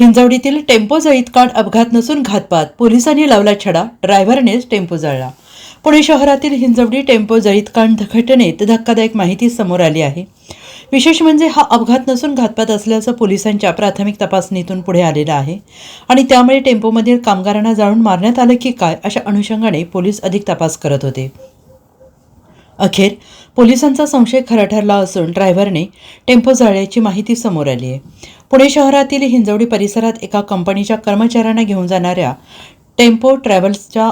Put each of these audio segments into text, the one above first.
हिंजवडीतील tempo जळीत काढ अपघात नसून घातपात. पोलिसांनी लावला छडा. ड्रायव्हरनेच टेम्पो जळला. पुणे शहरातील हिंजवडी टेम्पो जळीतकांड घटनेत धक्कादायक माहिती समोर आली आहे. विशेष म्हणजे हा अपघात नसून घातपात असल्याचं पोलिसांच्या प्राथमिक तपासणीतून पुढे आलेलं आहे. आणि त्यामुळे टेम्पोमधील कामगारांना जाळून मारण्यात आलं की काय अशा अनुषंगाने पोलीस अधिक तपास करत होते. अखेर पोलिसांचा संशय खरा ठरला असून ड्रायव्हरने टेम्पो जाळल्याची माहिती समोर आली आहे. पुणे शहरातील हिंजवडी परिसरात एका कंपनीच्या कर्मचाऱ्यांना घेऊन जाणाऱ्या टेम्पो ट्रॅव्हल्सच्या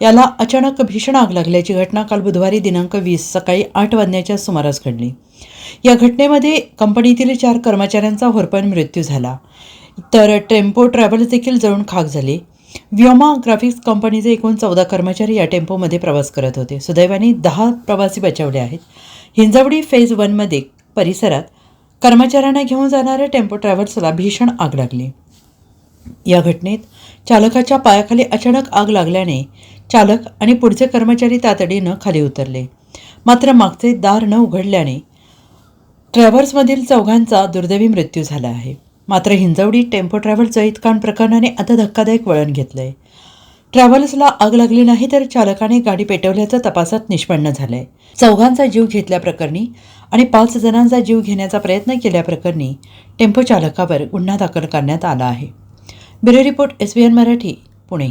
याला अचानक भीषण आग लागल्याची घटना काल बुधवारी दिनांक वीस सकाळी आठ वाजण्याच्या सुमारास घडली. या घटनेमध्ये कंपनीतील चार कर्मचाऱ्यांचा होरपण मृत्यू झाला. तर टेम्पो ट्रॅव्हल्स देखील जळून खाक झाले. व्योमा ग्राफिक्स कंपनीचे एकूण चौदा कर्मचारी या टेम्पोमध्ये प्रवास करत होते. सुदैवाने दहा प्रवासी बचावले आहेत. हिंजवडी फेज वनमध्ये परिसरात कर्मचाऱ्यांना घेऊन जाणाऱ्या टेम्पो ट्रॅव्हल्सला भीषण आग लागली. या घटनेत चालकाच्या पायाखाली अचानक आग लागल्याने चालक आणि पुढचे कर्मचारी तातडीनं खाली उतरले. मात्र मागचे दार न उघडल्याने ट्रॅव्हल्समधील चौघांचा दुर्दैवी मृत्यू झाला आहे. मात्र हिंजवडी टेम्पो ट्रॅव्हल्स जळीत प्रकरणाने आता धक्कादायक वळण घेतलंय. ट्रॅव्हल्सला आग लागली नाही तर चालकाने गाडी पेटवल्याचं तपासात निष्पन्न झालंय. चौघांचा जीव घेतल्याप्रकरणी आणि पाच जणांचा जीव घेण्याचा प्रयत्न केल्याप्रकरणी टेम्पो चालकावर गुन्हा दाखल करण्यात आला आहे. Bureau report S B N Marathi Pune.